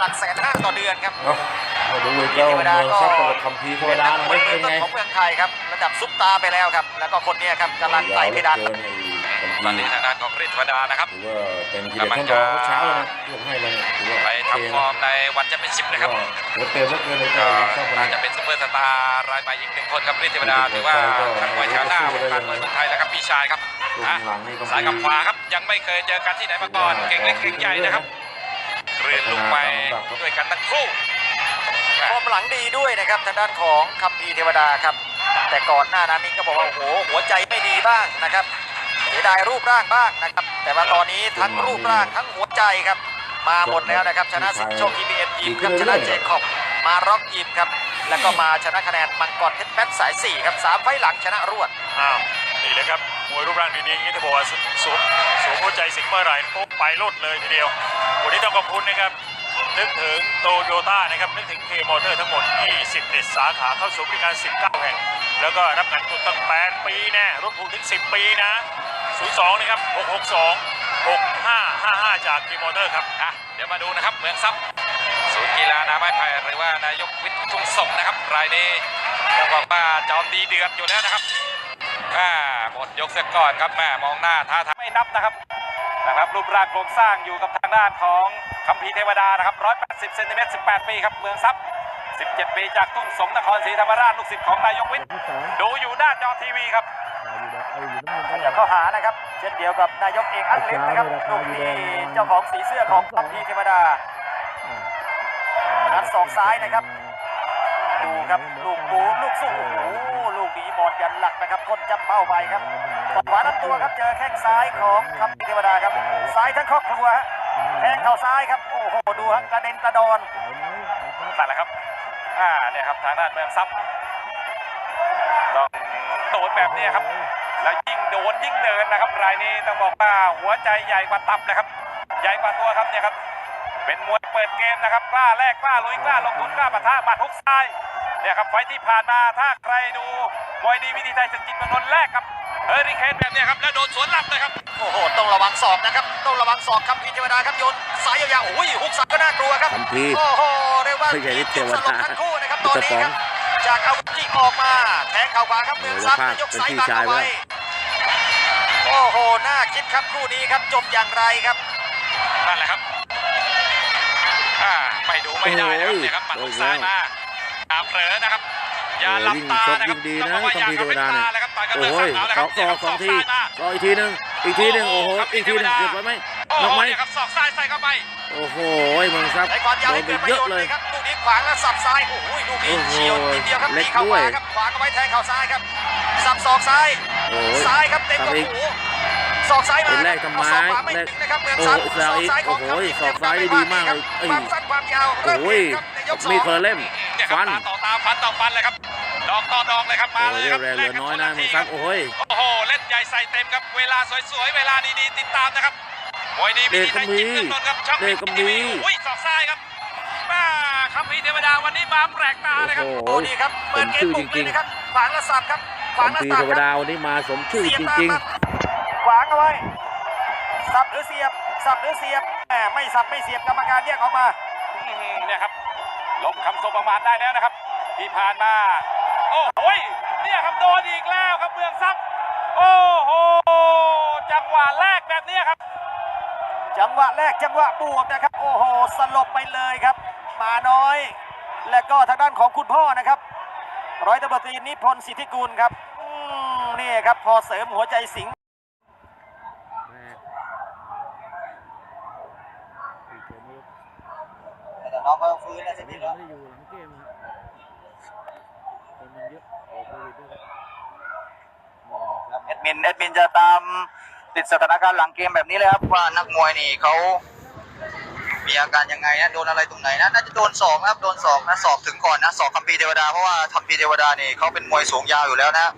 หลักแสนห้าต่อเดือนครับเนาะมาดูเจ้าเมืองทรัพย์กับคัมภีร์เทวดาคไม่นเป็เริ่นมต้นไงของเมืองไทยครับระดับซุปตาร์ไปแล้วครับ แล้วก็คนเนี้ยครับกำลังไต่เพดานเกินไอ้คัมภีตอนนี้ร์ทางด้านของฤทธิ์ธรรมดานะครับถือว่าเป็นทีเด็ดท่านรองเมื่อเช้าเลยนะที่ผมให้มาเนี่ยถือว่าไปโอเคทำฟอร์มในวันแชมเปี้ยนชิพนะนะคครัรับบหัวเต็มแล้วเกินเลยเจ้าก็เมืองทรัพย์วันน่านี้จะเป็นซูเปอร์สตาร์รายใหม่อีกหนึ่งคนครับฤทธิ์ธรรมดาหรือว่านักมวยแถวหน้าวงการมวยเมืองไทยแล้วครับพี่ชายครับช่วอะงหลังนี่คัมสายภีกับร์ขวาครับยังไม่เคยเจอกันที่ไหนมาก่อนเก่งเล็กเก่งใหญ่นะครับ เรียนลงไปด้วยกันทั้งคู่ฟอร์มหลังดีด้วยนะครับทางด้านของคัมภีร์เทวดาครับ แต่ก่อนหน้านั้นนี่ก็บอกว่าโอ้โหหัวใจไม่ดีบ้างนะครับเสียดายรูปร่างบ้างนะครับ แต่ว่าตอนนี้ทั้งรูปร่างทั้งหัวใจครับ มาหมดแล้วนะครับ ชนะสิงห์โชคทีบีเอ็นยิมครับชนะเจคอบมาร็อกยิมครับ แล้วก็มาชนะคะแนนมังกรเพชรแป๊ดสายสี่ครับสามไฟล์หลังชนะรวดอ้าว นี่เลยครับ มวยรูปร่างดีๆอย่างนี้ถ้าบอกว่าสสวมสวมหัวใจสิงเมื่อไหร่ปุ๊บไปลดเลยทีเดียว วันนี้ต้องขอบคุณนะครับ นึกถึงโตโยต้านะครับ นึกถึงเคมอเตอร์ทั้งหมด 21 สาขาเข้าสู่บริการ 19 แห่ง แล้วก็รับการตุนตั้ง 8 ปีแน่ รถผูกถึง 10 ปีนะ 02 นะครับ 662 6555 จากเคมอเตอร์ครับ อะ เดี๋ยวมาดูนะครับ เมืองซับศูนย์กีฬานาไม้ไผ่หรือว่านายกวิทย์ทุ่งส่งนะครับ รายนี้ต้องบอกว่าจอมดีเดือดอยู่แล้วนะครับ แม่หมดยกเสียก่อนครับแม่มองหน้าท่าทางไม่นับนะครับนะครับ รูปร่างโครงสร้างอยู่กับทางด้านของคัมภีร์เทวดานะครับ 180เซนติเมตร 18 ปีครับ เมืองซับ17 ปีจากทุ่งสงนครศรีธรรมราชลูกศิษย์ของนายกวิทย์ดูอยู่หน้าจอทีวีครับอย่าเข้าหานะครับ เช่นเดียวกับนายกเอกอัครฤทธิ์นะครับลูกที่เจ้าของสีเสื้อของคัมภีร์เทวดางัดศอกซ้ายนะครับ ดูครับลูกบูลูกสู้โอ้โหลู กนี้หมดยันหลักนะครับก้นจำเป้าไปครับขวาลำตัวครับเจอแข้งซ้ายของคัมภีร์เทวดาครับ ซ้ายทั้งครอบครัวฮะแทงเข่าซ้ายครับ โอ้โหดูฮะกระเด็นกระดอนนั่นแหละครับอ่าเนี่ยครับทางด้านเมืองซับต้องโดนแบบนี้ครับ แล้วยิ่งโดนยิ่งเดินนะครับ รายนี้ต้องบอกว่าหัวใจใหญ่กว่าตับนะครับ ใหญ่กว่าตัวครับเนี่ยครับ เป็นมวยเปิดเกมนะครับกล้าแลกกล้าลุยกล้าลงทุนกล้าปะทะหมัดฮุกซ้าย เนี่ยครับไฟท์ที่ผ่านมาถ้าใครดูมวยดีวิธีไทยศึกจิตเมืองนนท์แรกครับเฮอริเคนแบบเนี้ยครับแล้วโดนสวนหลับเลยครับโอ้โหต้องระวังศอกนะครับต้องระวังศอกคัมภีร์เทวดาครับโยนซ้ายยาวๆโอ้ยฮุกซ้ายก็น่ากลัวครับคัมภีร์โอ้โหเรียกว่าไม่ใช่เทวดาสลบทั้งคู่นะครับตอนนี้ครับจากอาวุธที่ออกมาแทงเข่าขวาครับเมืองซับโอ้โหยกซ้ายเป็นพี่บังชายเอาไว้เว้ยโอ้โหน่าคิดครับคู่นี้ครับจบอย่างไรครับนั่นแหละครับอ่าไม่ดูไม่ได้นะครับเนี่ยครับหมัดฮุกซ้ายมา ตามเผลอนะครับอย่าหลับตานะครับโอ้ยยิ่งชกยิ่งดีนะต้องบอกว่าอย่าคัมภีร์เทวดาเนี่ยกระพริบตแล้วครับต่อยกันเมืโอ้องยซับเอาละสคอรับงสองสองทีเนี่ยครับรออีกทีหนึ่งอีกทีหนึ่งโอ้โอ้โหโหคัมภีอีร์กทีหนึ่งเทวดาเรียบร้อยไหมโอ้น็อกโหไหมเนี่ยครับศอกซ้ายใส่เข้าไปโอ้โหเมืองทรัพย์ในความยาวโดให้นไปเกิดประเยโยอะชน์เลเลยยครับลูกนี้ขวางแล้วสับซ้ายโอ้โหลูกนี้โอ้โหเฉียวนิดเดียวครับเล็ตีกเข่าขวาด้วยครับขวางเอาไว้แทงเข่าซ้ายครับสับศอกซ้ายโอ้ยซ้ายครับเต็มสักับบอีกหูศอกซ้ายมาเป็นแรกทำไมเอาศอกขวาไม่แรกถึงนะครับเมืองโอ้ซับโหแซวอีกศอกซ้ายของโอ้โหคัมภีร์ศอกซ้ายได้ดีมากเลยครับเอ้ยความสั้นความยาวเริ่มโอ้ยเห็นครับในยกสองมีคนละเล่มเนี่ย ครับฟันตาต่อตาฟันต่อฟันเลยครับดอกต่อดอกเลยครับมาโอ้เลยยเรีคยรับบแรงเหลือน้อยนะเมืองทรัพย์โอ้ยโอ้โหเล่นใหญ่ใส่เต็มครับเวลาสวยๆเวลาดีๆติดตามนะครับมวยดีวิธีไทยจิตเมืองนนท์ครับช่องเดชคัมภีร์ทีวีอุ้ยศอกซ้ายครับมาคัมภีร์เทวดาวันนี้มาแปลกตาเลยครับโอ้โหโอ้ดีครับเปิดเกมผมชื่บุอกจริเลยงๆนะครับขวางแล้วสับครับขวาคังมแล้วภีร์สัเทบวครับดาวันนี้มาสมชื่อเสียบจตามริงครับขวางเอาไว้สับหรือเสียบสับหรือเสียบแหมไม่สับไม่เสียบกรรมการแยกออกมาอื้อหือเนี่ยครับ ลบคำสบประมาทได้แล้วนะครับ ที่ผ่านมา โอ้โหเนี่ยครับโดนอีกแล้วครับเมืองซับโอ้โหจังหวะแรกแบบนี้ครับ จังหวะแรกจังหวะบวกนะครับ โอ้โหสลบไปเลยครับ มาน้อย และก็ทางด้านของคุณพ่อนะครับ ร้อยตำรวจตรีนิพนธ์สิทธิกุลครับนี่ครับพอเสริมหัวใจสิงห์ แต่น้องก็ฟื้นแล้วใช่ไหมครับไม่ได้อยู่หลังเกมคนมันเยอะโอ้โหด้วยครับแอดมินแอดมินจะตามติดสถานการณ์หลังเกมแบบนี้เลยครับว่านักมวยนี่เขามีอาการยังไงนะโดนอะไรตรงไหนนะน่าจะโดนศอกนะครับโดนศอกนะศอกถึงก่อนนะศอกคัมภีร์เทวดาเพราะว่าคัมภีร์เทวดานี่เขาเป็นมวยสูงยาวอยู่แล้วนะ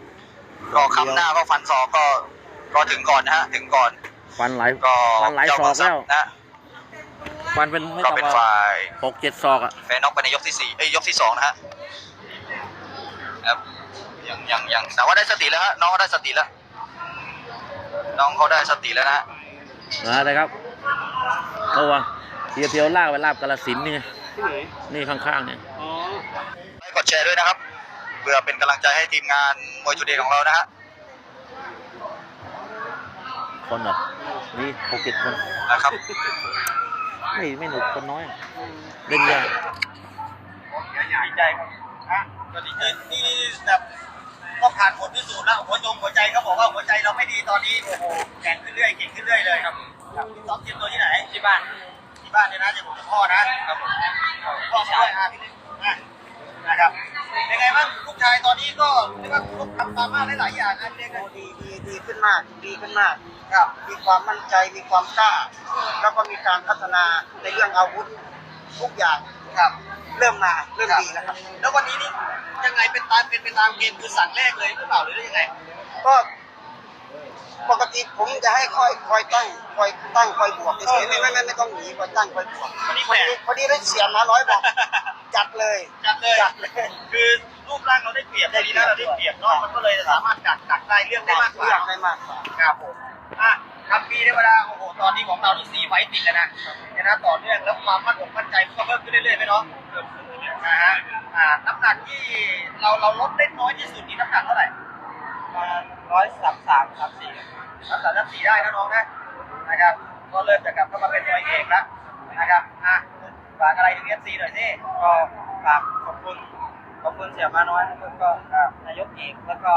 ก็คำหน้าก็ฟันศอกก็ก็ถึงก่อนนะฮะถึงก่อน ฟันหลายก็ฟันหลายศอกแล้วนะ ฟันเป็นไม่ก็ต่ำเป็นกว่าฝ่ายหกเจ็ดศอกอะ แฟนน็อกไปในยกที่สี่เอ้ยยกที่สองนะฮะครับยังยังยังแต่ว่าได้สติแล้วฮะน้องก็ได้สติแล้ว น้องเขาได้สติแล้วนะฮะนะนะครับระวังเพียวเพียวๆลากไปลาบกาลสินธุ์นี่ไงที่ไหนนี่ข้างๆเนี่ย อ๋อกดแชร์ด้วยนะครับเพื่อเป็นกำลังใจให้ทีมงานมวยจุดเด่นของเรานะฮะคนเหรอนี่หกเจ็ดคนนะครับ ไม่ไม่หนุกคนน้อยเล่นยากดีใจครับฮะก็ดีใจนี่แบบก็ผ่านผลพิสูจน์แล้วหัวจงหัวใจเขาบอกว่าหัวใจเราไม่ดีตอนนี้โอ้โหแข็งขึ้นเรื่อยเก่งขึ้นเรื่อยเลยครับครับซ้อมเตรียมตัวที่ไหนที่บ้านที่บ้านเนี่ยนะจะผมจะพ่อนะครับผมพ่อมาด้วยอะพี่เล็กอะนะครับเป็นไงบ้าง ลูกชายตอนนี้ก็เรียกว่าลูกทำตามมาได้หลายอย่างนะพี่เล็กนะดีดีดีขึ้นมากดีขึ้นมากครับมีความมั่นใจมีความกล้า แล้วก็มีการพัฒนาในเรื่องอาวุธทุกอย่างครับ เริ่มมาเริ่มดีแล้วครับ แล้ววันนี้นี่ยังไงเป็นตามเป็นไปตามเกมคือสั่งแรกเลยหรือเปล่าหรือยังไง ก็ปกติผมจะให้คอยคอยตั้งคอยตั้งคอยบวกเฉยๆไม่ไม่ไม่ไม่ต้องหนีคอยตั้งคอยบวกวันนี้พอแปลดีกพอดีได้เสียมาน้อยบอก จัดเลยจัดเลย จัดเลย คือรูปร่างเราได้เปรียบดีนะเราได้เปรียบเนาะมันก็เลยสามารถดักดักได้เรื่องได้มากกว่าเลือกได้มากกว่าครับผมอะคำพีเทวดาโอ้โหตอนนี้ของเราที่สี่ไฟต์ติดแล้วนะเนี่ยนะต่อเนื่องแล้วความมั่นอกมั่นใจมันก็เพิ่มขึ้นเรื่อยๆไหมเนาะนะฮะอ่าน้ำหนักที่เราเราลดได้น้อยที่สุดนี่น้ำหนักเท่าไหร่ร้อยสามสามสามสี่น้ำหนักน้ำสี่ได้นะน้องนะนะครับ ก็เริ่มจะกลับเข้ามาเป็นมวยเอกแล้วนะครับอะ ฝากอะไรถึงเอฟซีหน่อยสิก็ฝากขอบคุณขอบคุณเสียมาน้อยแล้วก็นายกเอกแล้วก็